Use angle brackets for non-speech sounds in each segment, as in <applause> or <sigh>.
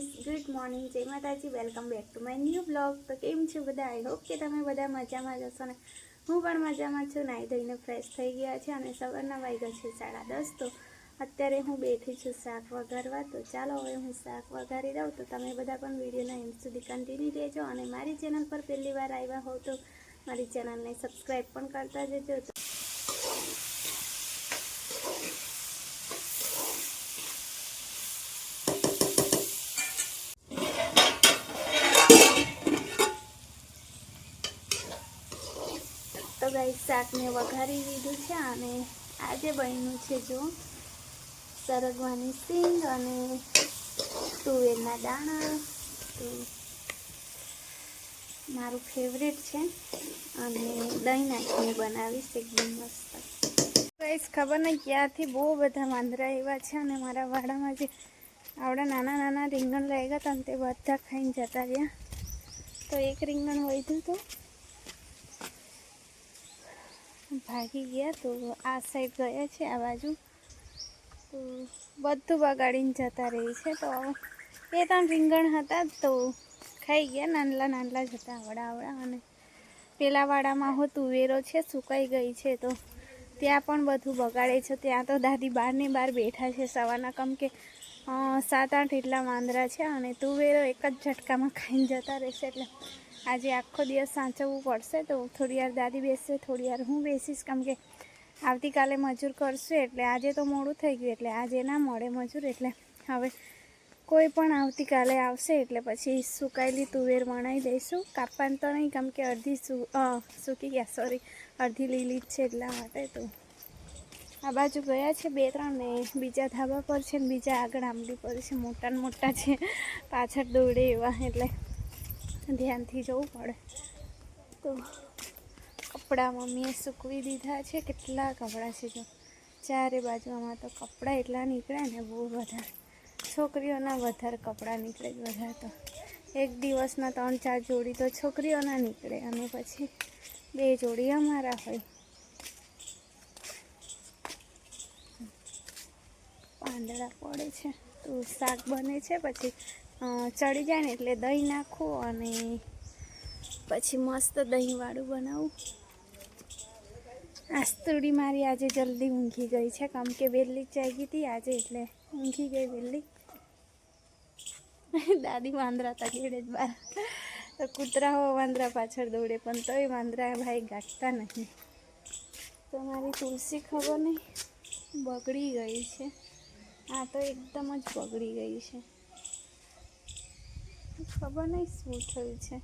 Guys good morning જય માતાજી. Welcome back to my new blog તો કેમ છો બધા? આઈ હોપ કે તમે બધા મજામાં જશો ને? હું પણ મજામાં છું નાહી ધોઈને ફ્રેશ થઈ ગયા છે અને સવારના વાગ્યા છે સાડા દસ. તો અત્યારે હું બેઠી છું શાક વઘારવા. તો ચાલો હવે હું શાક વઘારી દઉં. તો તમે બધા પણ વિડીયોના એમ સુધી કન્ટિન્યુ રહેજો. અને મારી ચેનલ પર પહેલી વાર આવ્યા હો તો મારી ચેનલને સબસ્ક્રાઈબ પણ કરતા જજો તો તો ગાઈ શાકને વઘારી દીધું છે અને આજે બન્યું છે જો સરગવાની સિંગ અને તુવેરના દાણા. તો મારું ફેવરેટ છે અને દહીં નાખીને બનાવીશ એકદમ મસ્ત. ગાઈસ ખબર નહીં ક્યાંથી બહુ બધા વાંદરા એવા છે અને મારા વાડામાં જે આવડા નાના નાના રીંગણ લઈ ગયા હતા તે બધા ખાઈને જતા રહ્યા. તો એક રીંગણ વધ્યું હતું ભાગી ગયા તો આ સાઈડ ગયા છે, આ બાજુ. તો બધું બગાડીને જતા રહી છે. તો બે ત્રણ રીંગણ હતા તો ખાઈ ગયા, નાનલા નાનલા જ હતા, આવડા આવડા. અને પેલા વાડામાં હો તુવેરો છે, સુકાઈ ગઈ છે. તો ત્યાં પણ બધું બગાડે છે. ત્યાં તો દાદી બહારની બહાર બેઠા છે સવારના. કમ કે સાત આઠ એટલા વાંદરા છે અને તુવેરો એક જ ઝટકામાં ખાઈને જતા રહેશે એટલે આજે આખો દિવસ સાચવવું પડશે તો થોડી વાર દાદી બેસશે, થોડી વાર હું બેસીશ. કેમ કે આવતીકાલે મજૂર કરશું એટલે આજે તો મોડું થઈ ગયું, એટલે આજે ના મળે મજૂર, એટલે હવે કોઈ પણ આવતીકાલે આવશે એટલે પછી સુકાયેલી તુવેર વણાઈ દઈશું. કાપવાનું તો નહીં કેમ કે અડધી સૂકી ગયા સોરી અડધી લીલી જ છે એટલા માટે તો. આ બાજુ ગયા છે બે ત્રણ ને બીજા ધાબા પર છે ને બીજા આગળ આંબલી પર છે, મોટા મોટા છે. પાછળ દોડે એવા, એટલે ધ્યાનથી જવું પડે. તો કપડાં મમ્મીએ સૂકવી દીધા છે. કેટલા કપડાં છે જો. ચારે બાજુમાં તો કપડાં એટલા નીકળે ને બહુ વધારે. છોકરીઓના વધારે કપડાં નીકળે વધારે તો. એક દિવસમાં ત્રણ, ચાર જોડી તો છોકરીઓના નીકળે. અને પછી બે જોડી અમારા હોય. પાંદડા પડે છે. તો શાક બને છે પછી ચડી જાય ને એટલે દહીં નાખું અને પછી મસ્ત દહીંવાળું બનાવું. આસ્તુડી મારી આજે જલ્દી ઊંઘી ગઈ છે. કારણ કે વહેલી જાગી હતી આજે એટલે ઊંઘી ગઈ વહેલી. <laughs> દાદી વાંદરા તગેડે જ બાર. તો કૂતરાઓ વાંદરા પાછળ દોડે, પણ તોય વાંદરા ભાઈ ગાંઠતા નહીં. તો મારી તુલસી ખબર નહીં, બગડી ગઈ છે. આ તો એકદમ જ બગડી ગઈ છે. ખબર નહીં શું થયું છે.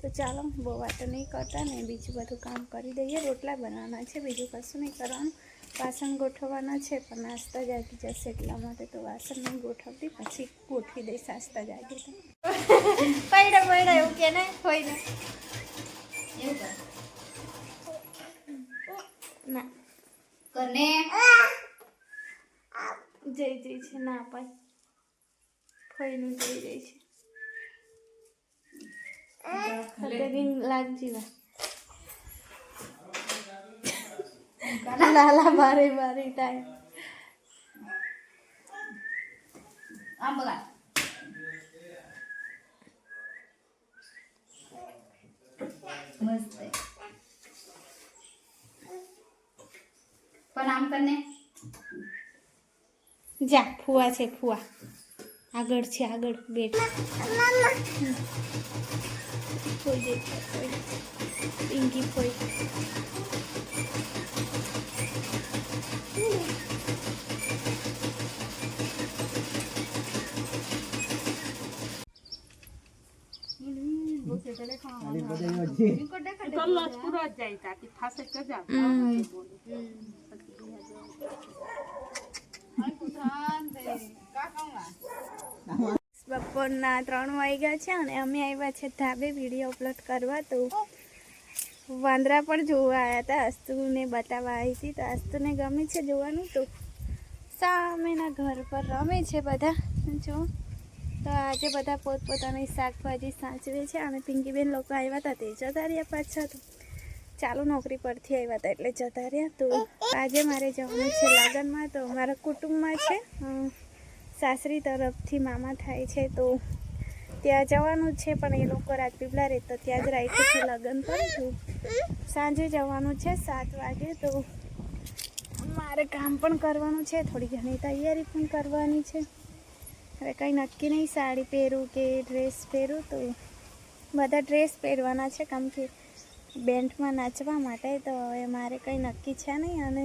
તો ચાલો બહુ વાતો નહીં કરતા ને બીજું બધું કામ કરી દઈએ. રોટલા બનાવવાના છે બીજું કશું નહીં કરવાનું. વાસણ ગોઠવવાના છે પણ નાસ્તા જાગી જશે એટલા માટે તો વાસણ નહીં ગોઠવતી પછી ગોઠવી દઈશ નાસ્તા જાગી તો. એવું કે નહીં હોય ને. એવું ના. કરને? જઈ જઈ છે ના પાય. ફઈનું જઈ જઈ છે. લાલા બારે મારી ટાઈમ આમ બગાડ મસ્ત પણ આમ કરને જા ફુવા છે ફુવા આગળ છે આગળ બેઠ કોઈ જઈ કોઈ પિંકી કોઈ બપોરના ત્રણ વાગ્યા છે અને અમે આવ્યા છે ધાબે વીડિયો અપલોડ કરવા. તો વાંદરા પણ જોવા આવ્યા હતા. અસ્તુને બતાવવા આવી હતી. તો અસ્તુને ગમે છે જોવાનું. તો સામેના ઘર પર રમે છે બધા. જો. તો આજે બધા પોતપોતાની શાકભાજી સાચવે છે અને પિંકીબેન લોકો આવ્યા હતા. તે જતા રહ્યા પાછા. તો ચાલુ નોકરી પરથી આવ્યા હતા એટલે જતા રહ્યા. તો આજે મારે જવાનું છે લગ્નમાં. તો મારા કુટુંબમાં છે. સાસરી તરફથી મામા થાય છે તો ત્યાં જવાનું છે, પણ એ લોકો રાજપીપળા રહે તો ત્યાં જ રાખ્યું છે, લગ્ન પણ સાંજે જવાનું છે, સાત વાગે તો મારે કામ પણ કરવાનું છે, થોડી ઘણી તૈયારી પણ કરવાની છે. હવે કંઈ નક્કી નહીં, સાડી પહેરું કે ડ્રેસ પહેરું તો બધા ડ્રેસ પહેરવાના છે કેમ કે બેન્ડમાં નાચવા માટે તો હવે મારે કંઈ નક્કી છે નહીં, અને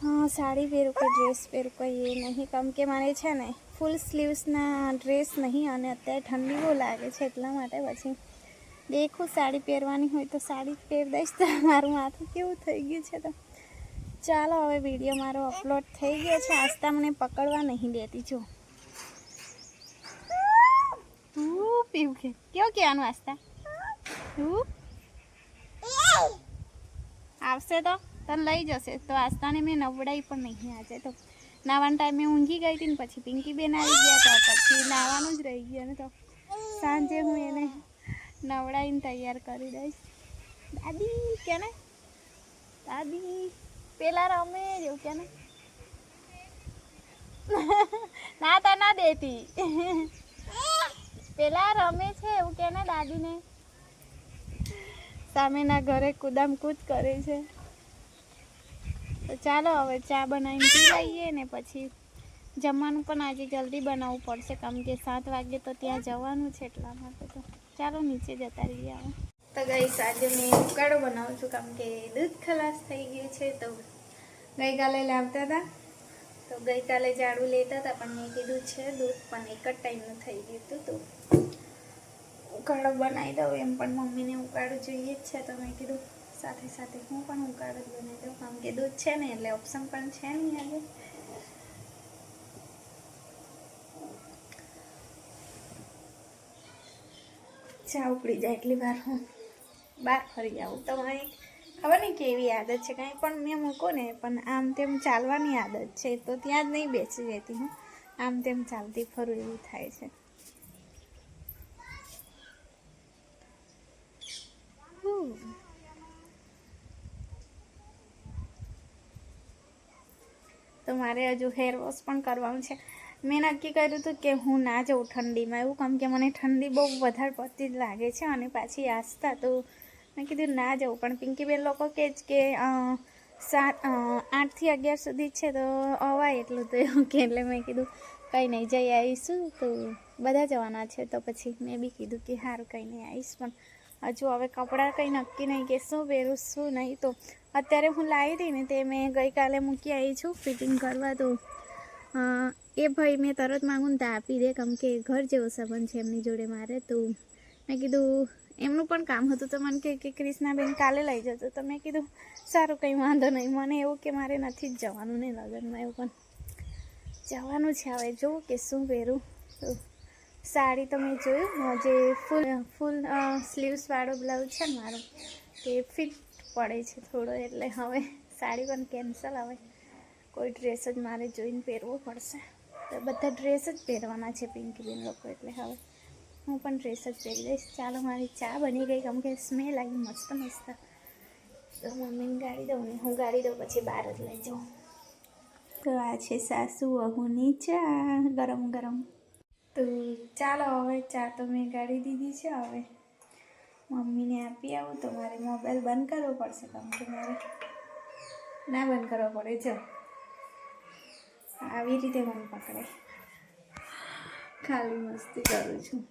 સાડી પહેરું કે ડ્રેસ પહેરું, કંઈ એ નહીં. કેમ કે મારે છે ને ફૂલ સ્લીવ્સના ડ્રેસ નહીં અને અત્યારે ઠંડી બહુ લાગે છે એટલા માટે પછી દેખું સાડી પહેરવાની હોય તો સાડી જ પહેર દઈશ. તો મારું માથું કેવું થઈ ગયું છે તો. ચાલો હવે વીડિયો મારો અપલોડ થઈ ગયો છે. આસ્તા મને પકડવા નહીં દેતી, જો. તું પીવું કે? કહેવાનું આસ્તા હું આવશે તો? તને લઈ જશે. તો આસ્તાને મેં નવડાવી પણ નહીં આજે. તો નાવાના ટાઈમે ઊંઘી ગઈ હતી ને પછી પિંકી બેન આવી ગયા તો પછી નાવાનું જ રહી ગયું ને તો સાંજે હું એને નવડાવીને તૈયાર કરી દઈશ. દાદી કે ને દાદી, પેલા રમે જેવું કે ને ના તો ના દેતી. પેલા રમે છે એવું કે ને દાદીને? સામેના ઘરે કુદામ કૂદ કરે છે. તો ચાલો હવે ચા બનાવીને પી લઈએ ને પછી જમવાનું પણ આજે જલ્દી બનાવવું પડશે, કેમ કે સાત વાગે તો ત્યાં જવાનું છે એટલા માટે તો. ચાલો નીચે જતા રહીએ હવે. તો ગઈ આજે મેં ઉકાળો બનાવું છું, કેમ કે દૂધ ખલાસ થઈ ગયું છે, તો ગઈકાલે લાવતા હતા. તો ગઈકાલે ઝાડુ લેતા હતા, પણ મેં કીધું છે દૂધ, પણ એક જ ટાઈમનું થઈ ગયું હતું, તો ઉકાળો બનાવી દઉં એમ, પણ મમ્મીને ઉકાળો જોઈએ જ છે, તો મેં કીધું સાથે સાથે હું પણ ઉકાળો જ બનાવી દઉં, કારણ કે દૂધ છે ને એટલે ઓપ્શન પણ છે નહીં આજે. ચા ઉકળી જાય એટલી વાર હું બહાર ફરી આવું. તમારી ખબર નહીં કેવી આદત છે, કાંઈ પણ મેં મૂકો ને, પણ આમ તેમ ચાલવાની આદત છે, તો ત્યાં જ નહીં બેસી રહેતી હું. આમ તેમ ચાલતી ફરું એવું થાય છે હું. તો મારે હજુ હેર વોશ પણ કરવાનું છે. મેં નક્કી કર્યું હતું કે હું ના જાઉં ઠંડીમાં એવું કેમ કે મને ઠંડી બહુ વધારે પડતી જ લાગે છે અને પાછી આસતા તો મેં કીધું ના જવું પણ પિંકીબેન લોકો કહે જ કે સાત આઠથી અગિયાર સુધી છે તો અવાય એટલું તો એવું કે એટલે મેં કીધું કંઈ નહીં, જઈ આવીશું તો બધા જવાના છે. તો પછી મેં બી કીધું કે સારું કંઈ નહીં, આવીશ પણ હજુ હવે કપડાં કંઈ નક્કી નહીં કે શું પહેરું, શું નહીં તો અત્યારે હું લાવી હતી ને તે મેં ગઈકાલે મૂકી આવી છું ફિટિંગ કરવા તો. એ ભાઈ મેં તરત માગું તો આપી દે, કેમ કે ઘર જેવો સંબંધ છે એમની જોડે મારે, તો મેં કીધું, એમનું પણ કામ હતું તો મને કહે કે ક્રિષ્નાબેન કાલે લઈ જતો તો મેં કીધું, સારું, કંઈ વાંધો નહીં, મને એવું કે મારે નથી જ જવાનું ને લગ્નમાં એવું પણ. જવાનું છે હવે જોઉં કે શું પહેરું. તો સાડી તો મેં જોયું જે ફૂલ ફૂલ સ્લીવ્સવાળો બ્લાઉઝ છે ને મારો, તે ફિટ પડે છે થોડો, એટલે હવે સાડી પણ કેન્સલ હવે કોઈ ડ્રેસ જ મારે જોઈને પહેરવો પડશે. તો બધા ડ્રેસ જ પહેરવાના છે પિંકીબેન લોકો, એટલે હવે હું પણ ડ્રેસ જ પહેરી દઈશ. ચાલો, મારી ચા બની ગઈ. કેમ કે સ્મેલ આવી મસ્ત મસ્ત. તો મમ્મીને ગાડી દઉં ને હું ગાડી દઉં, પછી બહાર જ લઈ જાઉં. તો આ છે સાસુ વહુની ચા, ગરમ ગરમ. તો ચાલો, હવે ચા તો મેં ગાડી દીધી છે, હવે મમ્મીને આપી આવું, તો મારે મોબાઈલ બંધ કરવો પડશે. કેમ કે મારે ના બંધ કરવો પડે. જો. આવી રીતે મને પકડે. ખાલી મસ્તી કરું છું.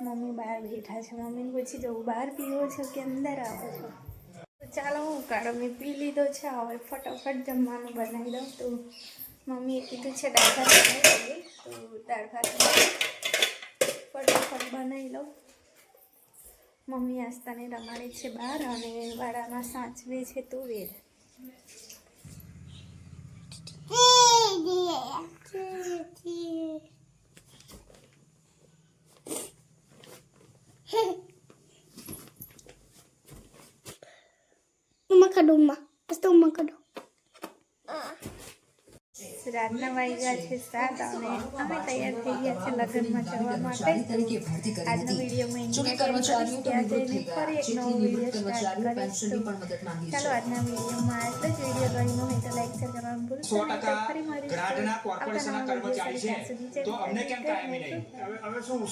મમ્મી બહાર બેઠા છે. મમ્મીને પૂછી જવું બહાર પીવો છો કે અંદર આવો છો? તો ચાલો, હું કાઢો મેં પી લીધો છે. હવે ફટાફટ જમવાનું બનાવી દઉં. તો મમ્મીએ કીધું છે દાળ ભાત બનાવી તો દાળ ફટાફટ બનાવી લઉં. મમ્મી આસ્તાને રમાડે છે બહાર અને વાડામાં સાચવે છે તુવેર Uma kaduma. રાતના વાગ્યા છે સાત અને અમે તૈયાર થઈ ગયા છે લગ્નમાં જવા માટે. આજનો વીડિયો મેં ફરી એક નવો વીડિયો સ્ટાર્ટ કરીશ ચાલો આજના વિડીયોમાં આટલો જ વીડિયો ગમ્યો હોય તો લાઈક શેર કરવાનું ભૂલશો સો ટકા ફરી મારી કોર્પોરેશનના કર્મચારી ત્યાં સુધી છે તો અમને કેમ કાયમી નહીં? હવે હવે શું?